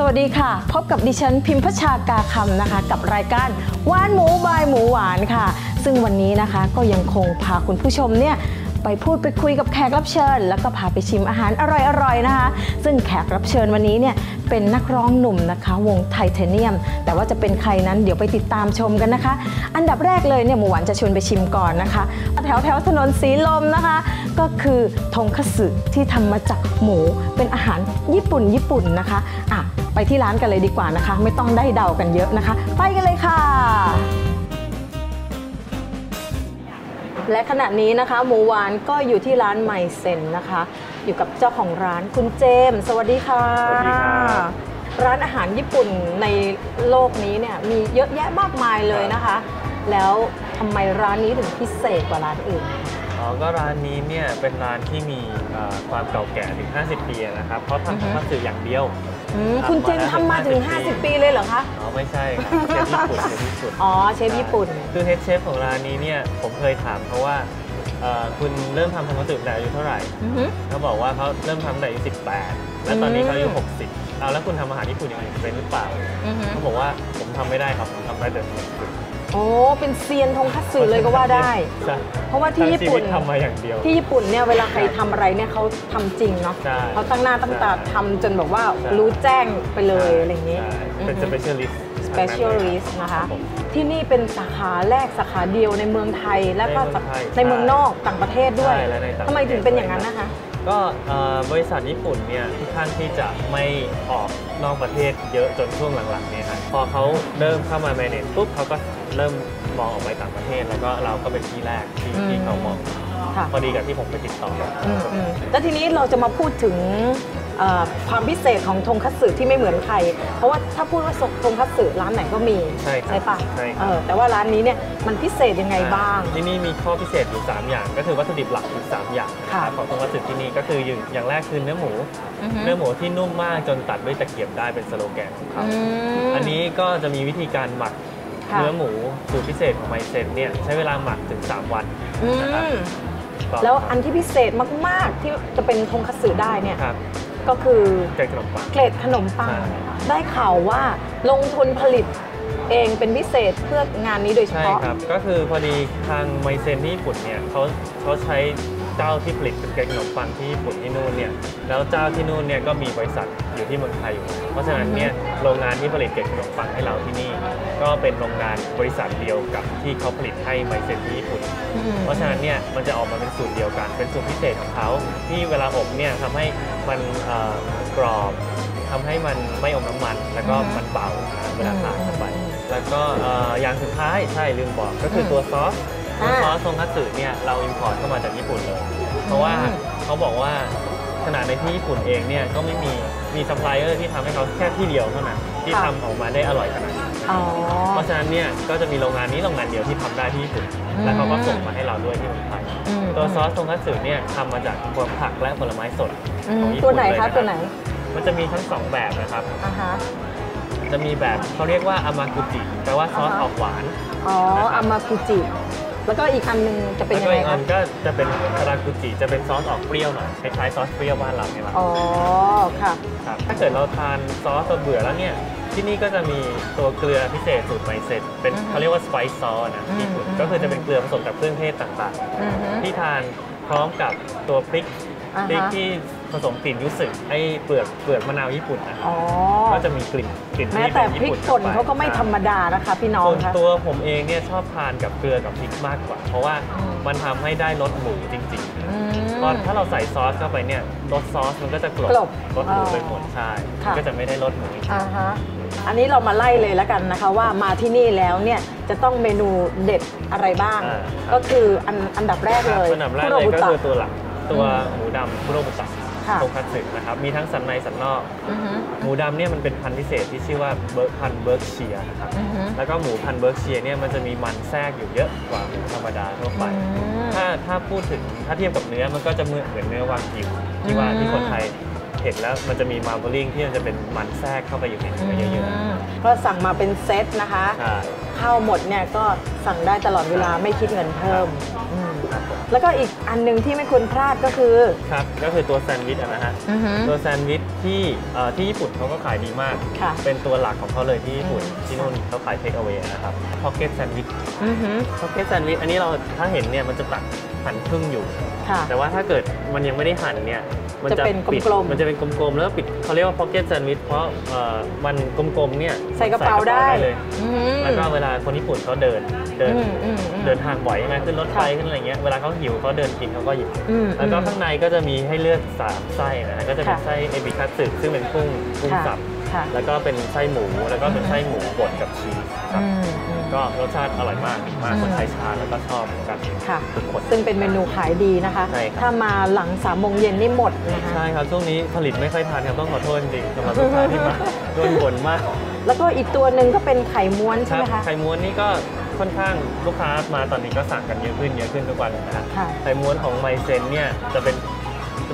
สวัสดีค่ะ พบกับดิฉันพิมพ์พชากาคำนะคะ กับรายการหวานหมูบายหมูหวานค่ะ ซึ่งวันนี้นะคะก็ยังคงพาคุณผู้ชมเนี่ยไปพูดไปคุยกับแขกรับเชิญ แล้วก็พาไปชิมอาหารอร่อยๆนะคะ ซึ่งแขกรับเชิญวันนี้เนี่ยเป็นนักร้องหนุ่มนะคะ วงไทเทเนียม แต่ว่าจะเป็นใครนั้นเดี๋ยวไปติดตามชมกันนะคะ อันดับแรกเลยเนี่ยหมูหวานจะชวนไปชิมก่อนนะคะ แถวแถวถนนสีลมนะคะ ก็คือทงคัตสึที่ทำมาจากหมูเป็นอาหารญี่ปุ่นญี่ปุ่นนะคะอะ ไปที่ร้านกันเลยดีกว่านะคะ ไม่ต้องได้เดากันเยอะนะคะ ไปกันเลยค่ะ และขณะนี้นะคะ หมูหวานก็อยู่ที่ร้านไมเซนนะคะ อยู่กับเจ้าของร้านคุณเจมส์สวัสดีค่ะสวัสดีครับร้านอาหารญี่ปุ่นในโลกนี้เนี่ยมีเยอะแยะมากมายเลยนะคะ แล้วทำไมร้านนี้ถึงพิเศษกว่าร้านอื่นอ๋อก็ร้านนี้เนี่ยเป็นร้านที่มีเอ่อความเก่าแก่ถึง 50 ปีนะครับ เพราะอือฮึทำคัตสึอย่างเดียว อืมคุณเจมส์ทำมาถึง 50 ปีเลยเหรอคะ อ๋อไม่ใช่ครับเชฟญี่ปุ่นเชฟญี่ปุ่นอ๋อเชฟญี่ปุ่น คือเฮดเชฟของร้านนี้เนี่ยผมเคยถามเขาว่าเอ่อคุณเริ่มทำทำคัตสึตั้งแต่อายุเท่าไหร่อือฮึ เขาบอกว่าเขาเริ่มทำตั้งแต่อายุ18 และตอนนี้เขาอายุอืม 60เอาแล้วคุณทำอาหารญี่ปุ่นยังไงเป็นหรือเปล่าอือฮึเขาบอกว่าผมทำไม่ได้ครับผมทำได้แต่60 โอ้เป็นเซียนทงคัตสึเลยก็ว่าได้ ใช่เพราะว่าที่ญี่ปุ่นทั้งชีวิตทำมาอย่างเดียวที่ญี่ปุ่นเนี่ยเวลาใครทำอะไรเนี่ยเขาทำจริงเนาะใช่เขาตั้งหน้าตั้งตาใช่ทำจนแบบว่าใช่ รู้แจ้งไปเลยอะไรอย่างนี้ใช่เป็น specialist ทั้งนั้นเลย specialist นะคะ รับผม ที่นี่เป็นสาขาแรกสาขาเดียวในเมืองไทยและก็ในเมืองไทยในเมืองนอกต่างประเทศด้วยใช่และในต่างประเทศทำไมถึงเป็นอย่างนั้นนะคะ ก็เอ่อบริษัทญี่ปุ่นเนี่ยที่ข้างที่จะไม่ออกนอกประเทศเยอะจนช่วงหลังๆเนี่ยครับพอเขาเริ่มเข้ามา manage ปุ๊บเขาก็ เริ่มมองออกไปต่างประเทศ แล้วก็เราก็เป็นที่แรกที่อืม ที่เขามองค่ะพอดีกับที่ผมไปติดต่ออืมอืมแล้วทีนี้เราจะมาพูดถึงเอ่อความพิเศษของทงคัตสึที่ไม่เหมือนใคร เพราะว่าถ้าพูดว่าทงคัตสึร้านไหนก็มีใช่ครับปะใช่คเอรับอแต่ว่าร้านนี้เนี่ยมันพิเศษยังไงบ้าง ที่นี่มีข้อพิเศษอยู่ 3 อย่าง ก็คือวัตถุดิบหลักอยู่3อย่างนะคค่ะรับของทางวัตถุดิบที่นี่ก็คืออย่างอย่างแรกคือเนื้อหมูอือฮึเนื้อหมูที่นุ่มมากจนตัดด้วยตะเกียบได้เป็นสโลแกนของเขาอืมอันนี้ก็จะมีวิธีการหมักค่ะ เนื้อหมูสูตรพิเศษของไมเซนเนี่ยใช้เวลาหมักถึง 3 วันอืนะครับมแล้วอันที่พิเศษมาก ๆ ที่จะเป็นทงคัตสึได้เนี่ยครับก็คือเกล็ดขนมปังเกล็ดขนมปังใช่ได้ข่าวว่าลงทุนผลิตเองเป็นพิเศษเพื่องานนี้โดยเฉใช่พาะครับ ก็คือพอดีทางไมเซนที่ญี่ปุ่นเนี่ยเขาเขาใช้เจ้าที่ผลิตเป็นเกล็ดขนมปังที่ญี่ปุ่นที่นู่นเนี่ยแล้วเจ้าที่นู่นเนี่ยก็มีบริษัท อยู่ที่เมืองไทยอยู่เพราะฉะนั้นเนี่ยโรงงานที่ผลิตเกล็ดขนมปังให้เราที่นี่ ก็เป็นโรงงานบริษัทเดียวกับที่เขาผลิตให้ไมเซนที่ญี่ปุ่น เพราะฉะนั้นเนี่ยมันจะออกมาเป็นสูตรเดียวกัน เป็นสูตรพิเศษของเขาที่เวลาอบเนี่ยทำให้มันกรอบทำให้มันไม่อมน้ำมัน แล้วก็มันเบาเวลาทานเข้าไป แล้วก็อย่างสุดท้ายใช่ลืมบอกก็คือตัวซอสตัวซอสทงคัตสึเนี่ยเราอินพอร์ตเข้ามาจากญี่ปุ่นเลย เพราะว่าเขาบอกว่า ขนาดในที่ญี่ปุ่นเองเนี่ยก็ไม่มีมีซัพพลายเออร์ที่ทำให้เขาแค่ที่เดียวเท่านั้นที่ทำออกมาได้อร่อยขนาดนี้อ๋อ เพราะฉะนั้นเนี่ยก็จะมีโรงงานนี้โรงงานเดียวที่ทำได้ที่ญี่ปุ่น อืม แล้วเขาก็ส่งมาให้เราด้วยที่เมืองไทยอืมตัวซอสทงคัตสึเนี่ยทำมาจากพวกผักและผลไม้สดอืมของญี่ตัวปุ่นไหนเลยคะนะตัวไหนมันจะมีทั้งสองแบบนะครับ อ่าฮะ จะมีแบบเขาเรียกว่าอามากุจิแปลว่าซอสอ่าฮะ ออกหวาน อ๋อนะครับอามากุจิ แล้วก็อีกอันหนึงจะเป็นแล้วยังก็ไงอีกอัคะนก็จะเป็นคารากุจิจะเป็นซอสออกเปรี้ยวหน่อยคล้ายๆซอสเปรี้ยวบ้านเราเนี่ยแหละอ๋อค่ะครับถ้าเกิดเราทานซอสจนเบื่อแล้วเนี่ยที่นี่ก็จะมีตัวเกลือพิเศษสูตรไมเซนเป็นอือฮึเขาเรียกว่าสไปซ์ซอสนะอืมที่ญี่ปุ่นอืมก็คือจะเป็นเกลือผสมกับเครื่องเทศต่างอือฮึๆที่ทานพร้อมกับตัวพริกอ่าพริกฮะที่ ผสมกลิ่นยุสึไอ้เปลือกเปลือกมะนาวญี่ปุ่นนะอ๋อก็จะมีกลิ่นกลิ่นแม้ที่แต่เป็นพริญี่กปุ่นป่นข้ไปเขาก็ไม่ธรรมดานะคะพี่น้องส่วนคะตัวผมเองเนี่ยชอบทานกับเกลือกับพริกมากกว่า เพราะว่าอืมมันทำให้ได้รสหมูจริงอืมๆตอนถ้าเราใส่ซอสเข้าไปเนี่ยรสซอสมันก็จะกลบกลบรสหมูอ๋อไปหมดใช่ค่ะมันก็จะไม่ได้รสหมูจริงอ่าฮะอันนี้เรามาไล่เลยแล้วกันนะคะว่ามาที่นี่แล้วเนี่ยจะต้องเมนูเด็ดอะไรบ้างอ่าครับก็คืออันอันดับแรกๆเลยอันดับแรกคุโรเลยบุก็ตะคือตัวหลักตัวหมูดำคุโรบุตะค่ะ โทคัตสึนะครับ มีทั้งสันในสันนอกอือฮึหมูดำเนี่ยมันเป็นพันธุ์พิเศษที่ชื่อว่าเบิร์กพันธุ์เบิร์กเชียนะครับอือฮึแล้วก็หมูพันธุ์เบิร์กเชียเนี่ยมันจะมีมันแทรกอยู่เยอะกว่าหมูธรรมดาทั่วไปอืมถ้าถ้าพูดถึงถ้าเทียบกับเนื้อมันก็จะเหมือนเหมือนเนื้อวากิวที่ว่าอืมที่คนไทยเห็นแล้วมันจะมีมาร์บลิงที่มันจะเป็นมันแทรกเข้าไปอยู่ในเนื้อเยอะมก็สั่งมาเป็นเซตนะคะๆใช่ข้าวหมดเนี่ยก็สั่งได้ตลอดเวลาไม่คิดเงินเพิ่มอืม ครับผมแล้วก็อีกอันหนึ่งที่ไม่ควรพลาดก็คือ ครับ ก็คือตัวแซนด์วิชอะนะฮะ อือหือ ตัวแซนด์วิชที่เอ่อที่ญี่ปุ่นเขาก็ขายดีมาก ค่ะเป็นตัวหลักของเขาเลยที่ญี่ปุ่น อืม ที่นู่นเขาขายเทคเอา a y นะครับพ็อกเก็ตแซนด์วิชอือหือ พ็อกเก็ตแซนด์วิชอันนี้เราถ้าเห็นเนี่ยมันจะตัด หั่นครึ่งอยู่ ค่ะ แต่ว่าถ้าเกิดมันยังไม่ได้หั่นเนี่ยมัจะเป็นปิดกลมๆมันจะเป็นกลมๆ แล้วก็ปิดเขาเรียกว่าพ็อกเก็ตแซนด์วิชเพราะเอ่อมันกลมๆ เนี่ยใส่กระเป๋าได้ เลย อือหือแล้วก็เวลาคนญี่ปุ่นเขาเดิน เดิน อืมอืมอืม เดินทางบ่อยใช่ไหมขึ้นรถไฟค่ะขึ้นอะไรเงี้ย เวลาเขาหิวเขาเดินกินเขาก็หยิบ อืม แล้วก็อืมข้างในก็จะมีให้เลือกสามไส้นะฮะก็จะเป็นค่ะ ไส้เอบิคัตสึซึ่งเป็นกุ้งกุ้งค่ะสับ ค่ะแล้วก็เป็นไส้หมู แล้วก็เป็นไส้หมูบดกับชีสครับ อืมอืม ก็รสชาติอร่อยมากดีมากอืมคนไทยทานแล้วก็ชอบเหมือนกันค่ะทุกคน ซึ่งเป็นเมนูขายดีนะคะ ใช่ครับ ถ้ามาหลังสามโมงเย็นนี่หมดนะคะ ใช่ครับ ช่วงนี้ผลิตไม่ค่อยทันครับต้องขอโทษจริงๆสำหรับลูกค้าที่มา โดนบ่นมากแล้วก็อีกตัวหนึ่งก็เป็นไข่ม้วนคใช่รับไหมคะ ไข่ม้วนนี่ก็ค่อนข้างลูกค้ามาตอนนี้ก็สั่งกันเยอะขึ้นเยอะขึ้นทุกวันนะฮะค่ะ ไข่ม้วนของไมเซนเนี่ยจะเป็น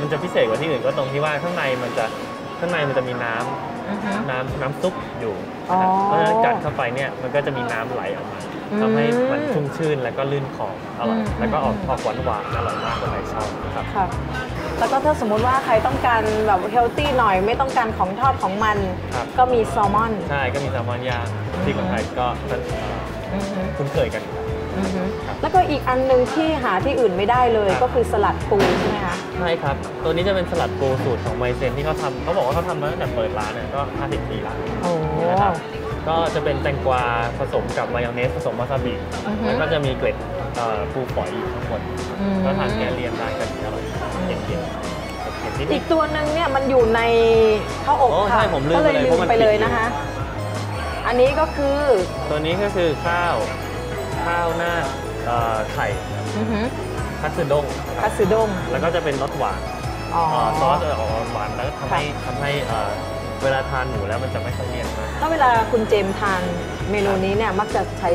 มันจะพิเศษกว่าที่อื่นก็ตรงที่ว่าข้างในมันจะข้างในมันจะมีน้ำอือหือ น้ำน้ำซุปอยู่นะอ๋อฮะเพราะฉะนั้นกัดเข้าไปเนี่ยมันก็จะมีน้ำไหลออกมาอืมทำให้มันชุ่มชื่นแล้วก็ลื่นคออร่อยอืมแล้วก็ออกออกหวานหวานๆอร่อยมากคนไหนชอบครับค่ะแล้วก็ถ้าสมมุติว่าใครต้องการแบบเฮลตี้หน่อยไม่ต้องการของทอดของมันครับก็มีแซลมอน ใช่ก็มีแซลมอนย่างที่คนไทยก็เอ่ออือหือคุ้นเคยกันอยู่ แล้วอือหือครับแล้วก็อีกอันหนึ่งที่หาที่อื่นไม่ได้เลยครับก็คือสลัดปูใช่ไหมคะใช่ครับ ตัวนี้จะเป็นสลัดปูสูตรของไมเซนที่เขาทำเขาบอกว่าเขาทำมาตั้งแต่เปิดร้านเนี่ยก็ 50 ปีแล้วโอ้นะครับก็จะเป็นแตงกวาผสมกับมายองเนสผสมวาซาบิอือฮึแล้วก็จะมีเกล็ดเอ่อปูฝอยอยู่ข้างบนก็ทานแก้เลี่ยนได้กันอร่อยเย็นๆเย็นๆนิดอีกตัวหนึ่งเนี่ยมันอยู่ในข้าวอบโอ้ค่ะใช่ผมลืมก็เลยไปเลยลืเพมราะมันไปเลยปิดอยู่นะคะ อันนี้ก็คือ ตัวนี้ก็คือข้าว ข้าวหน้าเอ่อไข่อือหือคัตสึด้งคคัรับตสึด้งแล้วก็จะเป็นรสหวานอ๋อ เอ่อซอสจะออกหวานแล้วทำให้ทำให้เอ่อเวลาทานหมูแล้วมันจะไม่ค่อยเลี่ยนมากถ้าเวลาคุณเจมส์ทานเมนูนี้เนี่ยมักจะใช้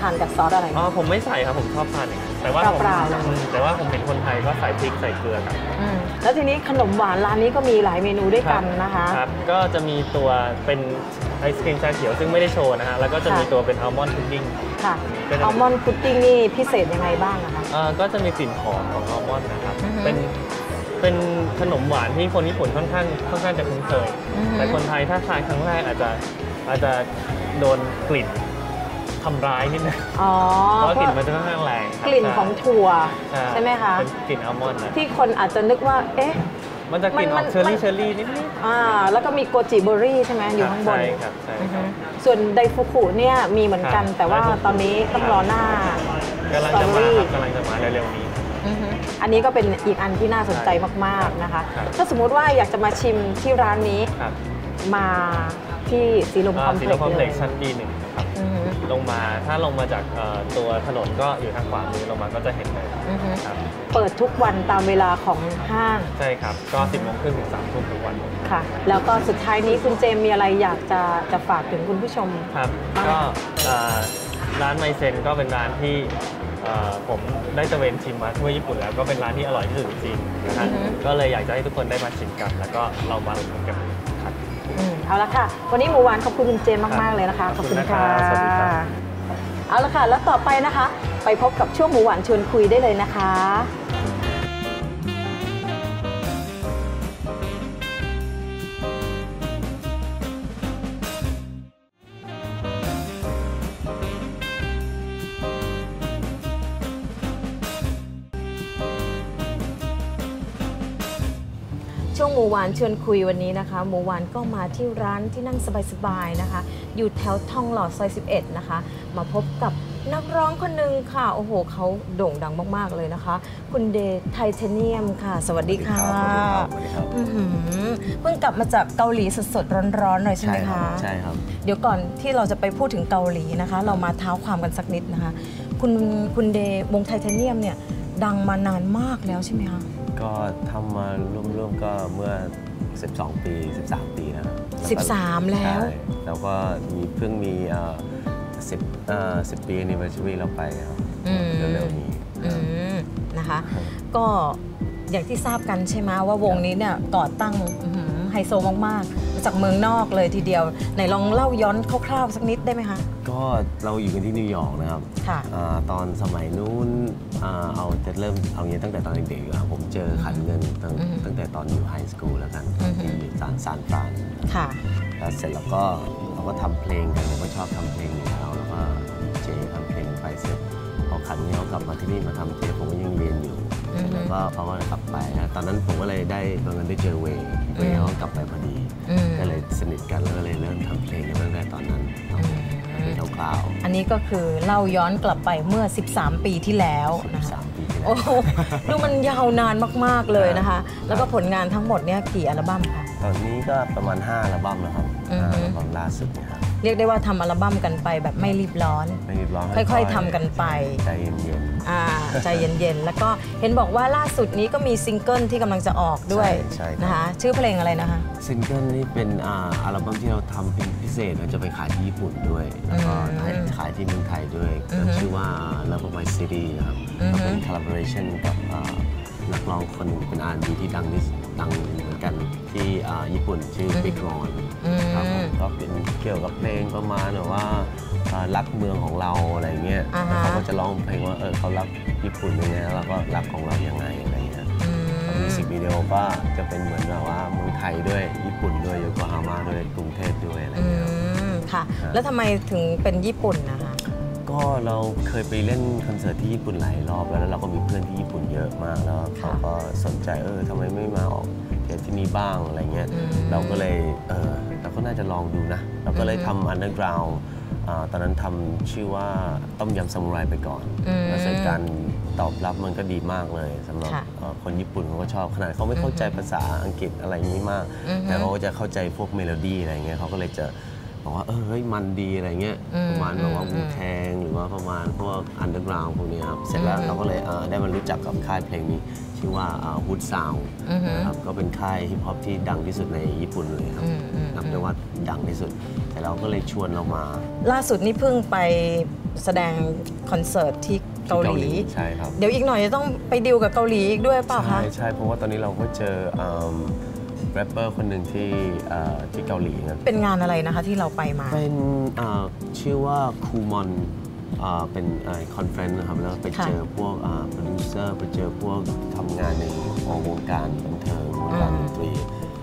ทานกับซอสอะไร อ๋อผมไม่ใส่ครับผมชอบทานอย่างนั้นแต่ว่าผมเปล่าๆเลยอืมแต่ว่าผมเห็นคนไทยก็ใส่พริกใส่เกลือกัน อืมแล้วทีนี้ขนมหวานร้านนี้ก็มีหลายเมนูด้วยกันนะคะ ครับ ก็จะมีตัวเป็น ไอศครีมชาเขียวซึ่งไม่ได้โชว์นะฮะแล้วก็จะมีค่ะตัวเป็นอัลมอนด์พุดดิ้ง ค่ะก็จะ อัลมอนด์พุดดิ้งนี่พิเศษยังไงบ้างนะคะ เอ่อก็จะมีกลิ่นหอมของอัลมอนด์นะครับ อือฮึเป็น เป็นขนมหวานที่คนญี่ปุ่นค่อนข้าง ค่อนข้างจะคุ้นเคย อือฮึ แต่คนไทยถ้าทานครั้งแรกอาจจะ อาจจะโดนกลิ่นทำร้ายนิดนึง อ๋อเพราะว่ากลิ่นเพมัราะนจะค่อนข้างแรงครับกลิ่นของถั่วใช่ไหมคะ เป็นกลิ่นอัลมอนด์นะ ที่คนอาจจะนึกว่า เอ๊ะ มันจะกลิ่นอมัอกนเชอร์มัรี่น เชอร์รี่นิดนิด อ่าแล้วก็มีโกจิเบอร์รี่ใช่ไหมอยู่ข้างบนใช่ครับใช่อือคฮึรับส่วนไดฟุกุเนี่ยมีเหมือนกัน ครับแต่ว่าไดฟุกุตอนนี้ต้องรอหน้า กำลังจะมาครับกำลังจะมาเร็วๆนี้ อือฮึอันนี้ก็เป็นอีกอันที่น่าสนใจมากๆนะคะ ครับ ถ้าสมมุติว่าอยากจะมาชิมที่ร้านนี้ครับมาที่สีลมคอมเพสีล็ลกคอมซ์เพเลล็ยกซ์ชั้น D หนึ่งนะครับ อือฮึ ลงมาถ้าลงมาจากเอ่อตัวถนนก็อยู่ทางขวามือลงมาก็จะเห็นเลยอือฮึครับเปิดทุกวันตามเวลาของห้างใช่ครับก็ 10โมงครึ่งถึง3ทุ่มทุกวันค่ะ แล้วก็สุดท้ายนี้คุณเจมส์มีอะไรอยากจะจะฝากถึงคุณผู้ชมครับบ้างก็เอ่อร้านไมเซนก็เป็นร้านที่เอ่อผมได้ตระเวนชิมมาทั่วญี่ปุ่นแล้วก็เป็นร้านที่อร่อยที่สุดจริงๆนะฮะก็เลยอยากจะให้ทุกคนได้มาชิมกัน แล้วก็เรามาอุดหนุนกันครับ อืมเอาละค่ะ วันนี้หมูหวานขอบคุณคุณเจมส์มาก ๆ เลยนะคะขอบคุณนะครับสวัสดีครับ เอาละค่ะ แล้วต่อไปนะคะ ไปพบกับช่วงหมูหวานชวนคุยได้เลยนะคะ ช่วงหมูหวานชวนคุยวันนี้นะคะ หมูหวานก็มาที่ร้านที่นั่งสบายๆนะคะ อยู่แถวทองหล่อซอย 11 นะคะ มาพบกับนักร้องคนหนึ่งค่ะ โอ้โหเขาโด่งดังมากๆเลยนะคะ คุณเดย์ไทเทเนียมค่ะ สวัสดีค่ะสวัสดีครับอื้อหือเพิ่งกลับมาจากเกาหลีสดๆร้อนๆหน่อยใช่ไหมครัคะ ใช่ครับ เดี๋ยวก่อนที่เราจะไปพูดถึงเกาหลีนะคะ เรามาเท้าความกันสักนิดนะคะ คุณคุณเดย์วงไทเทเนียมเนี่ยดังมานานมากแล้วใช่ไหมคะ ก็ทำมาร่วมๆก็เมื่อ 12 ปี 13 ปีนะครับ13 แล้ว ใช่แล้วก็มีเพิ่งมีเอ่อ10เอ่อ10ปี anniversary เราไปครับอืม เร็วๆนี้อืมนะคะก็อย่างที่ทราบกันใช่ไหมว่าวงนี้เนี่ยก่อตั้งอื้อหือไฮโซมากๆ จากเมืองนอกเลยทีเดียวไหนลองเล่าย้อนคร่าวๆสักนิดได้ไหมคะ ก็เราอยู่กันที่นิวยอร์กนะครับค่ะอาตอนสมัยนู้นอ่าเอาจะเริ่มเอางี้ตั้งแต่ตอนเด็กๆอยู่แล้วผมเจอขันเงินตั้งอือฮึตั้งแต่ตอนอยู่ไฮสคูลแล้วกันอือฮึ ที่ซานซานฟรานค่ะ แล้วเสร็จแล้วก็เราก็ทำเพลงกันเราก็ชอบทำเพลงอยู่แล้วแล้วก็เจทำเพลงไปเสร็จพอขันเงินเขากลับมาที่นี่มาทำเพลงผมก็ยังเรียนอยู่ อือฮึ แล้วก็เขาก็กลับไปนะตอนนั้นผมก็เลยได้บังเอิญได้เจอเวย์เวย์เขาก็กลับไปพอดีอืม ก็เลยสนิทกันแล้วก็เลยเริ่มทำเพลงกันตั้งแต่ตอนนั้นครับผมเป็นคร่าวอันนี้ก็คือเล่าย้อนกลับไปเมื่อ 13 ปีที่แล้วๆนะคะ13ปีที่แล้วโอ้โหดูมันยาวนานมากๆเลยนะคะ แล้วก็ผลงานทั้งหมดเนี่ยกี่อัลบั้มคะตอนนี้ก็ประมาณ 5 อัลบั้มแล้วครับอือฮึห้าอัลบั้มล่าสุดเนะครับเรียกได้ว่าทำอัลบั้มกันไปแบบไม่รีบร้อน ไม่รีบร้อนค่อย ๆทำกันไปใจเย็น อ่าใจเย็นๆ แล้วก็เห็นบอกว่าล่าสุดนี้ก็มีซิงเกิลที่กำลังจะออกด้วยใช่ใช่ครับ นะคะชื่อเพลงอะไรนะคะๆซิงเกิลนี่เป็นอ่าอัลบั้มที่เราทำเป็นพิเศษเราจะไปขายที่ญี่ปุ่นด้วย แล้วก็อืมขายขายที่เมืองไทยด้วยอือฮึชื่อว่า Love of My City นะครับอือฮึ ก็เป็น collaboration กับอ่านักร้องคนหนึ่งเป็น R&B ที่ดังที่ดังเหมือนกันที่อ่าญี่ปุ่นชื่อ Big Ron อืม ครับผมก็เป็นเกี่ยวกับเพลงประมาณแบบว่าอ่า รักเมืองของเราอะไรเงี้ยอ่าฮะแล้วเขาก็จะร้องเพลงว่าเออเขารักญี่ปุ่นยังไงแล้วเราก็รักของเรายังไงอะไรเงี้ยอืมมิวสิกวิดีโอก็จะเป็นเหมือนแบบว่าเมืองไทยด้วยญี่ปุ่นด้วยโยโกฮาม่าด้วยกรุงเทพด้วยอะไรอืเงี้ยครับมค่ะ ครับ แล้วทำไมถึงเป็นญี่ปุ่นนะคะ ก็เราเคยไปเล่นคอนเสิร์ตที่ญี่ปุ่นหลายรอบแล้วแล้วเราก็มีเพื่อนที่ญี่ปุ่นเยอะมากแล้วเขาก็สนใจเออทำไมไม่มาออกเทปที่นี่บ้างอะไรเงี้ยอืมเราก็เลยเออเราก็น่าจะลองดูนะ เราก็เลยอือฮึ ทำอันเดอร์กราว ตอนนั้นทำชื่อว่าต้มยำซามูไรไปก่อนอืมแล้วเสร็จการตอบรับมันก็ดีมากเลยสำหรับค่ะเอ่อคนญี่ปุ่นเขาก็ชอบขนาดเขาไม่เข้าใจภาษาอังกฤษอะไรอย่างนี้มากอือฮึแต่เขาก็จะเข้าใจพวกเมโลดี้อะไรเงี้ยเขาก็เลยจะบอกว่าเออเฮ้ยมันดีอะไรเงี้ยอืมประมาณแบบว่าอืมวูแทงหรือว่าประมาณพวกอันเดอร์กราวพวกนี้ครับเสร็จแล้วอืมเราก็เลยเอ่อได้มารู้จักกับค่ายเพลงนี้ ชื่อว่าฮูดซาวอือฮึนะครับก็เป็นค่ายฮิปฮอปที่ดังที่สุดในญี่ปุ่นเลยครับอืมอืมนับได้ว่าดังที่สุด แต่เราก็เลยชวนเรามา ล่าสุดนี่เพิ่งไปแสดงคอนเสิร์ตที่เกาหลีใช่ครับเดี๋ยวอีกหน่อยจะต้องไปดิวกับเกาหลีอีกด้วยเปล่าคะใช่ใช่เพราะว่าตอนนี้เราก็เจอแรปเปอร์คนหนึ่งที่เอ่อที่เกาหลีนะเป็นงานอะไรนะคะที่เราไปมา เป็นเอ่อชื่อว่าคูมอน เป็นคอนเฟรนซ์นะครับแล้วไปค่ะเจอพวกโปรดิวเซอร์ไปเจอพวกทำงานในของวงการบันเทิงวงการอืดมนตรี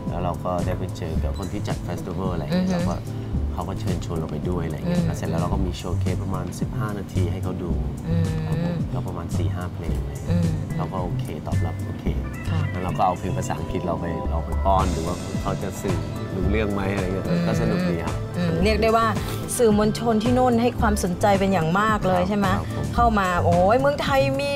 แล้วเราก็ได้ไปเจอกับคนที่จัดเฟสติวัลอะไรอย่างเงี้อืยอฮึแล้วก็ เขาก็เชิญชวนเราไปด้วยอะไรอย่างเงี้ยอืมแล้วเสร็จแล้วเราก็มีโชว์เคสประมาณ 15 นาทีให้เขาดูอืมครับผมก็ประมาณ 4-5 เพลงเลยอืมเราก็โอเคตอบรับโอเคค่ะแล้วเราก็เอาเพลงภาษาอังกฤษเราไปเราไปป้อนดูว่าเขาจะสื่อรู้เรื่องไหมอะไรเงี้ยเออก็สนุกดีครับอืมเรียกได้ว่าสื่อมวลชนที่นู่นให้ความสนใจเป็นอย่างมากเลยครับใช่ไหมครับผมเข้ามาโอ้ยเมืองไทยมี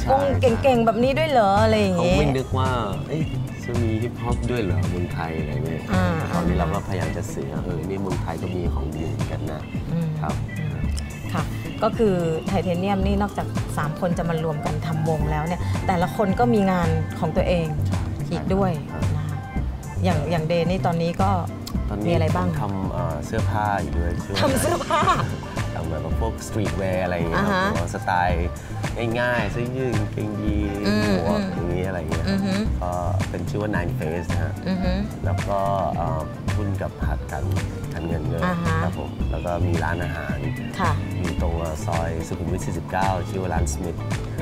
ใช่วงเก่งๆแบบนี้ด้วยเหรออะไรอย่างเขาเงี้ยไม่นึกว่าเอ๊ะ จะมีฮิปฮอปด้วยเหรอเมืองไทยอะไรเงี้ยอ่าตอนนี้เราก็พยายามจะสื่อว่าเออนี่เมืองไทยก็มีของดีเหมือนกันนะอืมครับค่ะก็คือไทเทเนียมนี่นอกจาก 3 คนจะมารวมกันทำวงแล้วเนี่ยแต่ละคนก็มีงานของตัวเองอีกด้วยครับนะคะอย่างอย่างเดย์นี่ตอนนี้ก็ตอนมีนี้อะไรบ้างผมทำเอ่อเสื้อผ้าอยู่ด้วยชื่ว่าทำเสื้อผ้าทำแบบว่าพวกสตรีทแวร์อะไรอย่างเงี้ยครับอ่าฮะแบบว่าสไตล์ ง่ายๆเสื้อยืดกางเกงยีนอืมหมวกอืมอย่างนี้อะไรเงี้ยอือฮึ ก็เป็นชื่อว่า Nine Face นะฮะ อือฮึ แล้วก็เอ่อหุ้นกับหัดกันกันเงินเลยอ่าฮะ ครับผมแล้วก็มีร้านอาหาร ค่ะ อยู่ตรงซอยสุขุมวิท 49 ชื่อว่าร้านสมิธ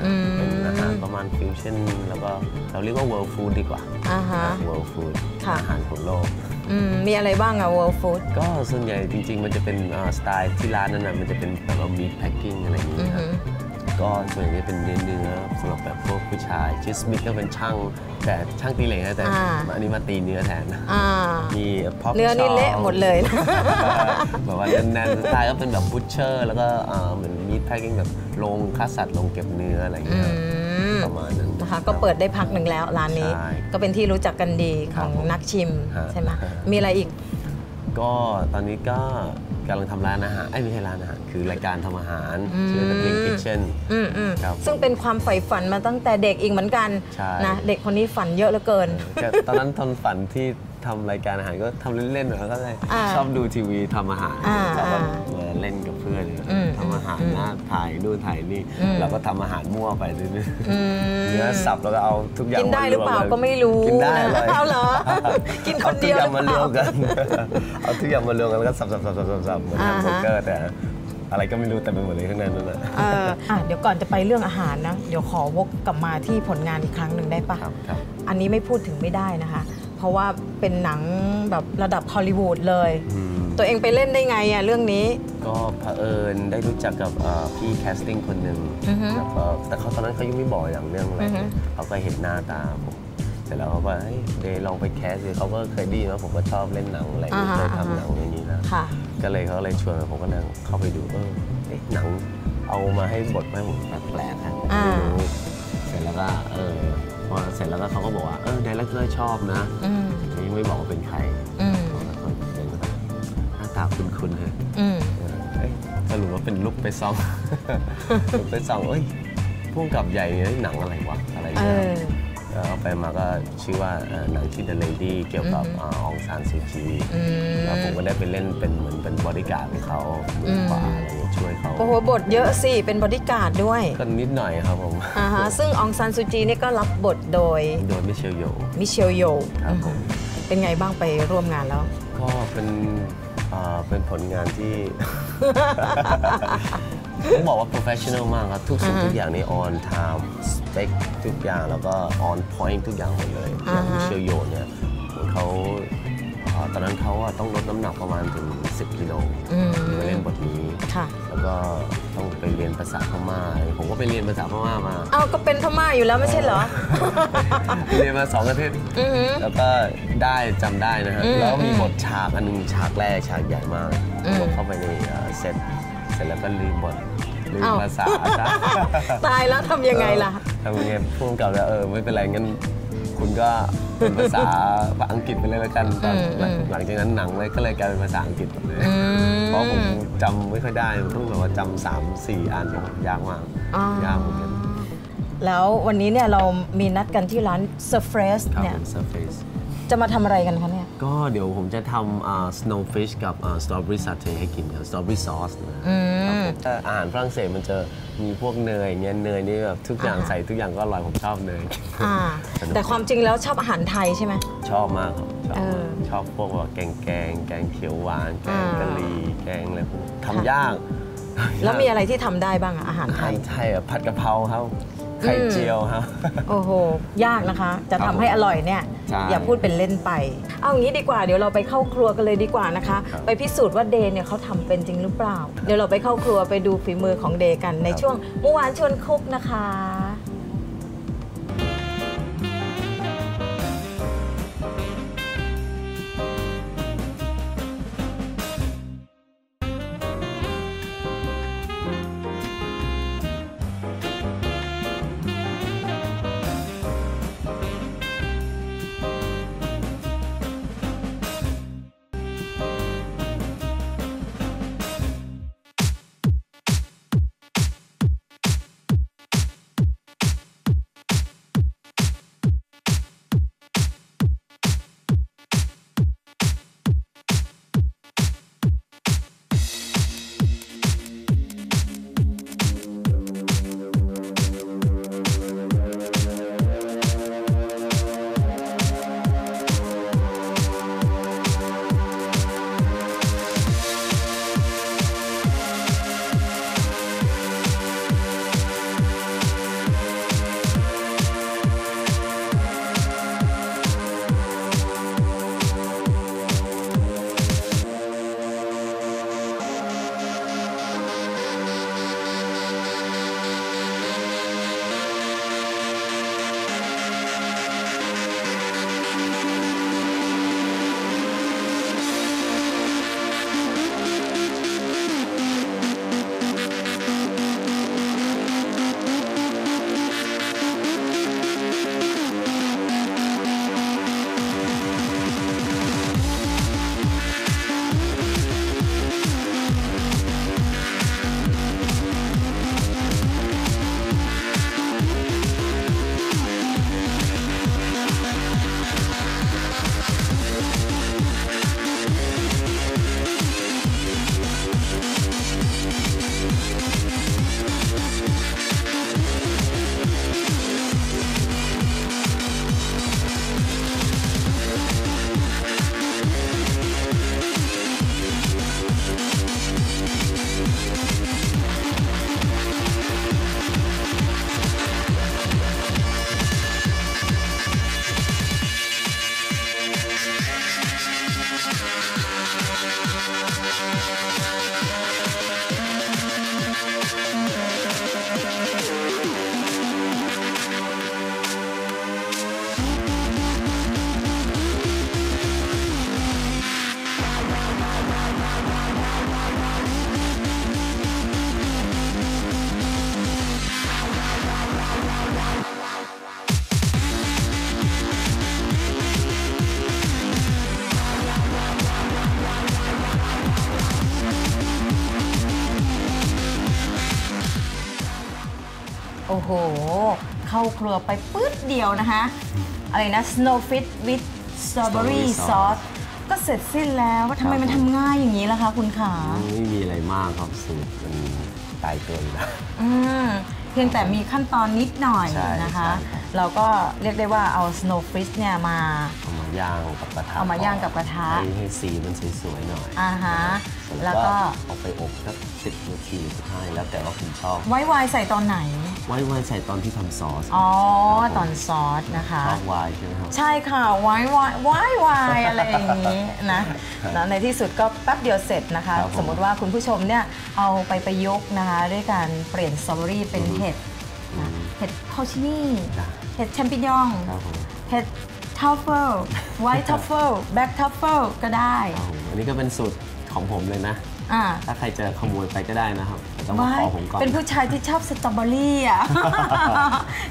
อืม เป็นอาหารประมาณฟิวชั่นแล้วก็เราเรียกว่า world food ดีกว่า อ่าฮะ world food ค่ะ อาหารของโลก อืมมีอะไรบ้างอะ World Food ก็ส่วนใหญ่จริง ๆ มันจะเป็นอ่าสไตล์ที่ร้านนั้นนะมันจะเป็นแบบว่า meat packing อะไรอย่างอืนี้อครัฮึบ ก็ส่วนใหญ่จะเป็นเนื้อเนื้อสำหรับแบบพวกผู้ชายชื่อสมิธก็เป็นช่างแต่ช่างตีเหล็กนะแต่อ่า อันนี้มาตีเนื้อแทนอ่ามีพ็อปเนื้อนี่เละหมดเลยแบบว่าแน่นๆสไตล์ก็เป็นแบบบูชเชอร์ แล้วก็อ่าเหมือนมีดแพ็กกิ้งแบบโรงฆ่าสัตว์โรงเก็บเนื้ออะไรอย่างอืเงี้ยครับมประมาณนั้น นะคะก็เปิดได้พักหนึ่งแล้วร้านนี้ ใช่ก็เป็นที่รู้จักกันดีขครัอบงผมนักชิมฮะใช่ไหมมีอะไรอีก ก็ตอนนี้ก็กำลังทำร้านอาหารไอ้ยไม่ใช่ร้านอาหารคือรายการทำอาหารอืมชื่อ The Pink Kitchen อืมอืมครับ ซึ่งเป็นความใฝ่ฝันมาตั้งแต่เด็กอีกเหมือนกันใช่ นะเด็กคนนี้ฝันเยอะเหลือเกินแต่ตอนนั้นตอนฝันที่ทำรายการอาหารก็ทำเล่นๆแล้วก็เลยอ่าชอบดูทีวีทำอาหารอ่า แล้วก็อ่ามาเล่นกับเพื่อน อืมทำ อาหารหารนะถ่ายนู่นถ่ายนี่อืมเราก็ทำอาหารมั่วไปเรื่อยๆอืมเนื้อสับแล้วก็เอาทุกอย่างกินได้หรือเปล่ามวมก็ไม่รู้กินได้นะเลยเอาเหรอกินคนเดียวเอาทุกอย่างมารวมหรือเปล่ากันเอาทุกอย่างมารวมกันแล้วก็สับสับสับสับสับสับเหมือนแฮมเบอร์เกอร์แต่อะไรก็ไม่รู้เต็มไปหมดเลยข้างในนั่นแหละเอออะเดี๋ยวก่อนจะไปเรื่องอาหารนะ เดี๋ยวขอวกกลับมาที่ผลงานอีกครั้งหนึ่งได้ปะครับครับอันนี้ไม่พูดถึงไม่ได้นะคะ เพราะว่าเป็นหนังแบบระดับฮอลลีวูดเลยอืมตัวเองไปเล่นได้ไงอะเรื่องนี้ ก็เผอิญได้รู้จักกับเอ่อพี่แคสติ้งคนหนึ่งอือฮึ แล้วก็แต่เขาตอนนั้นเขายังไม่บอกอย่างเรื่องอะไรอือฮึ เขาก็เห็นหน้าตาผมเสร็จแล้วเขาบอกเฮ้ยเดย์ลองไปแคสเลยเขาก็เคยไดีนะผมก็ชอบเล่นหนังอะไรอย่างเงี้ยอ่าฮะเคยทำหนังอย่างนี้นะ ค่ะ ก็เลยเขาเลยชวนผมก็นั่งเข้าไปดูเออเอ๊ะหนังเอามาให้บทมาให้ผมแปลกๆฮะผมอ่าไม่รู้เสร็จแล้วก็เออพอเสร็จแล้วก็เขาก็บอกว่าเออดีเลกเตอร์ชอบนะอืมยังไม่บอกว่าเป็นใครอืมผมก็เดินเข้าไปหน้าตาคุ้นๆเลยอืมเออเอ้ยส รุปว่าเป็นลุกไปซองลุกไปซองเอ้ยพุ่งกับใหญ่เนี่ยหนังอะไรวะอะไรเอเงี้ยอแล้วเอาไปมาก็ชื่อว่าเอ่อหนังชื่อ The Lady เกี่ยวกับอือฮึอาอองซานซูจีอืมแล้วผมก็ได้ไปเล่นเป็นเหมือนเป็นบริการดของเขาอืมขวาอะไรเงี้ยช่วยเขาโอ้โหบทเยอะสิ เป็นบอดี้การ์ดด้วย ก็นิดหน่อยครับผมอ่าฮะซึ่งอองซันซูจีเนี่ยก็รับบทโดย โดยมิเชลโยมิเชลโยครับผมเป็นไงบ้างไปร่วมงานแล้ว ก็เป็นอ่าเป็นผลงานที่ ต้องบอกว่า professional มากครับ ทุกสิ่งอ่าฮะทุกอย่างนี่ on time spec ทุกอย่างแล้วก็ on point ทุกอย่างหมดเลยออ่าย่างฮะมิเชลโยเนี่ยเหมือนเขาอ่า ตอนนั้นเขาอะต้องลดน้ำหนักประมาณถึง 10 กิโลอืมมาเล่นบทนี้ค่ะแล้วก็ต้องไปเรียนภาษาพม่า ผมก็ไปเรียนภาษาพม่ามาเอ้าก็เป็นพม่าอยู่แล้วไม่ใช่เหรอ เรียนมาสองอาทิตย์อือหือแล้วก็ได้จำได้นะฮะอืมแล้วมีอืมบทฉากอันหนึงฉากแรกฉากใหญ่มากอืมผมเข้าไปในเอ่อเซตเสร็จแล้วก็ลืมบทลืมอ้าวภาษาจ้ะตายแล้วทำยังไงล่ะทำยังไงพูดกับแล้วเออไม่เป็นไรงั้น คุณก็เป็นภาษาอังกฤษไปเลยแล้วกันตอนอืมอืมหลังจากนั้นหนังเลยก็เลยกลายเป็นภาษาอังกฤษหมดเลยอืมเพราะผมจำไม่ค่อยได้ต้องแบบว่าจำสามสี่อันยากมากอ๋อยากเหมือนกันแล้ววันนี้เนี่ยเรามีนัดกันที่ร้าน Surface ครับเนี่ยผม surface จะมาทำอะไรกันคะเนี่ย ก็เดี๋ยวผมจะทำอ่า snowfish กับอ่า strawberry satay ให้กินครับ strawberry sauce นะอืครับมผมถ้าอาหารฝรั่งเศสมันจะมีพวกเนยเงี้ยเนยนี่แบบทุกอย่างอ่าใส่ทุกอย่างก็อร่อยผมชอบเนยอ่าสนุกแต่ความจริงแล้วชอบอาหารไทยใช่ไหมชอบมากครับชอบเอมาอกชอบพวกแบบแกงแกงแกงเขียวหวาน แกงอ่ากะหรี่แกงอะไรพวกนี้ค่ะทำยาก แล้วมีอะไรที่ทำได้บ้างอะอาหารอาไทหารยไทยอะผัดกะเพราครับ ไข่อืมเจียวครับโอ้โห ยากนะคะ จะครัทำบให้อร่อยเนี่ยใช่อย่าพูดเป็นเล่นไป เอางี้ดีกว่า เดี๋ยวเราไปเข้าครัวกันเลยดีกว่านะคะครับไปพิสูจน์ว่าเดย์เนี่ยเขาทำเป็นจริงหรือเปล่า เดี๋ยวเราไปเข้าครัวไปดูฝีมือของเดย์กันในครับช่วงเมื่อวานชวนคุกนะคะ เข้าครัวไปปื๊ดเดียวนะคะ อะไรนะ snowfish with strawberry Strawberry sauce sauce ก็เสร็จสิ้นแล้วว่าทำไมครับมันทำง่ายอย่างนี้ล่ะคะคุณขา ไม่มีอะไรมากครับสูตรมันตายตัวอยู่แล้วอืมเพียงแต่มีขั้นตอนนิดหน่อยใช่นะคะใช่ครับ เราก็เรียกได้ว่าเอา snowfish เนี่ยมาเอามาย่างกับกระทะเอามาย่างกับกระทะให้ให้สีมันสวยๆหน่อยอ่าฮะเสร็จแล้แล้ววก็ก็เอาไปอบสักสิบนาทีสิบห้าแล้วแต่ว่าคุณชอบไว้ไวน์ใส่ตอนไหน ไว้ไว้ใส่ตอนที่ทำซอสอ๋อครับผมตอนซอสนะคะชอบไวน์ใช่ไหมครับใช่ค่ะไว้ไว้ไว้ไว้อะไรอย่างนี้นะแล้วในที่สุดก็แป๊บเดียวเสร็จนะคะครับผมสมมติว่าคุณผู้ชมเนี่ยเอาไปประยุกต์นะคะ ด้วยการเปลี่ยนสตรอเบอรี่เป็นอือฮึเห็ดนะอืมเห็ดคอชินี่จ้ะ เห็ดแชมปิญองครับผมเห็ดทัฟเฟิลไวท์ทัฟเฟิลแบล็กทัฟเฟิลก็ได้ครับผมอันนี้ก็เป็นสูตรของผมเลยนะ อ่าถ้าใครจะขโมยไปก็ได้นะครับแต่ต้องมาไว้ขอผมก่อนเป็นผู้ชายที่ชอบสตรอเบอรี่อะ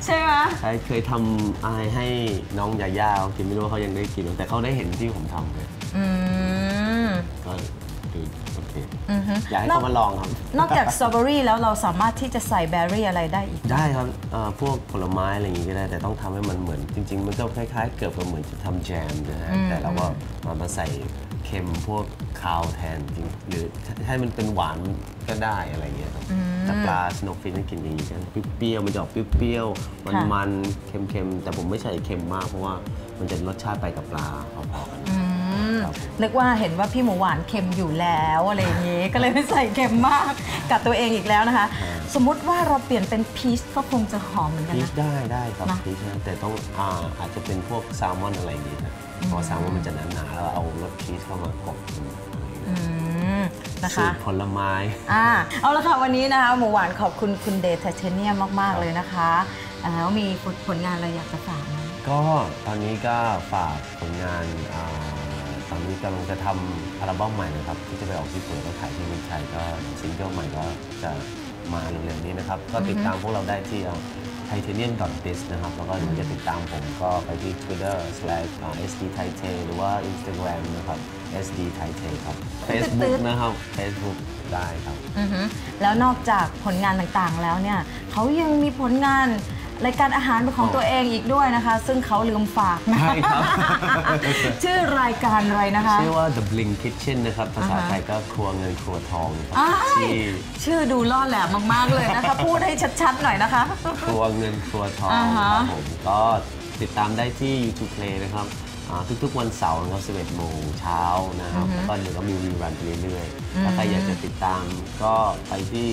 ใช่ไหมใครเคยทำอะไรให้น้องยาย่าเขากินไม่รู้ว่าเขายังได้กินหรือแต่เขาได้เห็นที่ผมทำเลยอืมก็คือโอเคอือฮึอยากให้นอกเขามาลองครับ นอกจากสตรอเบอรี่แล้วเราสามารถที่จะใส่แบร์รี่อะไรได้อีก ได้ครับเอ่อพวกผลไม้อะไรอย่างงี้ก็ได้ แต่ต้องทำให้มันเหมือน จริง ๆ มันก็คล้ายๆ เกือบกับเหมือนจะทำแจมนะฮะอืมแต่เราก็มามาใส่เค็มพวกคาวแทนจริงหรือให้มันเป็นหวานก็ได้อะไรอย่างเงี้ยครับแต่ปลาสโนว์ฟินให้กินดีกันเปรี้ยวๆมันจะออกเปรี้ยวๆมันๆเค็มๆแต่ผมไม่ใส่เค็มมากเพราะว่ามันจะรสชาติไปกับปลาพอๆกันอืมครับ นึกว่าเห็นว่าพี่หมูหวานเค็มอยู่แล้วอะไรอย่างนี้ ก็เลยไม่ใส่เค็มมากกับตัวเองอีกแล้วนะคะ สมมุติว่าเราเปลี่ยนเป็นพีชก็คงจะหอมเหมือนกันพีชนะได้ได้ครับนะ พีชได้แต่ต้องอาอาจจะเป็นพวกแซลมอนอะไรอย่างงี้นะเพราะว่าแซลมอนมันจะหนาๆแล้วเอารสพีชเข้ามากบอืมนะสูคะ ตรผลไม้ อ่าเอาละค่ะวันนี้นะคะหมูหวานขอบคุณคุณเดทไทเทเนียมมาก ๆ เลยนะคะอ่าแล้วมีผลงานอะไรอยากจะฝากไหม ก็ตอนนี้ก็ฝากผลงานอ่า ตอนนี้กำลังจะทำอัลบั้มใหม่นะครับ ที่จะไปออกญี่ปุ่นแล้วขายที่เมืองไทยก็ซิงเกิลใหม่ก็จะมาเร็วๆนี้นะครับ ก็ติดตามพวกเราได้ที่ titanium.biz นะครับ แล้วก็หรือจะติดตามผมก็ไปที่ Twitter slash sd thai t หรือว่า Instagram นะครับ sd thai t ครับ Facebook นะครับ Facebook ได้ครับ แล้วนอกจากผลงานต่างๆแล้วเนี่ยเขายังมีผลงาน รายการอาหารเป็นของอ๋อตัวเองอีกด้วยนะคะ ซึ่งเขาลืมฝากนะใช่ครับ ชื่อรายการอะไรนะคะ ชื่อว่า The Bling Kitchen นะครับ ภาษาอ่าฮะไทยก็ครัวเงินครัวทองครับอ้าย ที่ชื่อดูล่อแหลมมากๆเลยนะคะ พูดให้ชัดๆหน่อยนะคะ ครัวเงินครัวทองอ่าฮะครับผมก็ติดตามได้ที่ YouTube Play นะครับอ่า ทุกๆวันเสาร์นะครับ11โมงเช้านะครับแล้วก็เดี๋ยวก็มีรีรันไปเรื่อยๆถ้าใครอยากจะติดตามก็ไปที่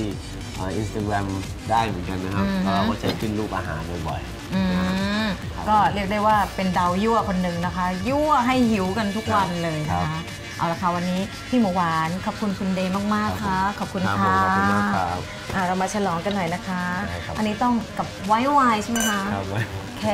อินสตาแกรมได้เหมือนกันนะครับแล้วเราก็จะขึ้นรูปอาหารบ่อยๆอืมก็เรียกได้ว่าเป็นดาวยั่วคนหนึ่งนะคะ ยั่วให้หิวกันทุกวันเลยนะครัคะบเอาละค่ะวันนี้พี่หมูหวานขอบคุณคุณเดย์มากๆค่ะขอบคุณรับค่ะผมขอบคุณมากครับอะเรามาฉลองกันหน่อยนะคะได้ครับอันนี้ต้องกับไวน์ไวน์ใช่ไหมคะครับโอเค